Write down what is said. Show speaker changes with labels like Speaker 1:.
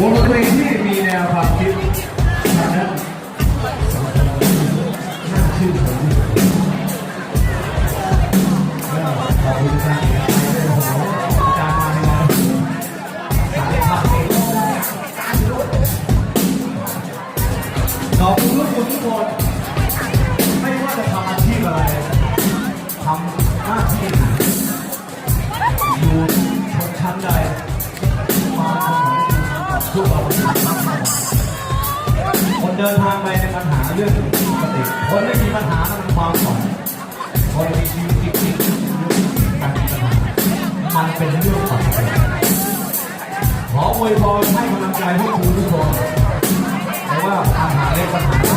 Speaker 1: วงดนตรีที่มีแนวความคิดงานชื่ขอบคุณอาจรย์อบคุณทุกคนทุกคน ทุกคนคนเดินทางไปในปัญหาเรื่องปกติคนไม่มีปัญหามันความฝันคนมีชีวิตจริงๆการมีปัญหามันเป็นเรื่องปกติขออวยพรให้กำลังใจพวกคุณทุกคนแต่ว่าปัญหาเล็กปัญหา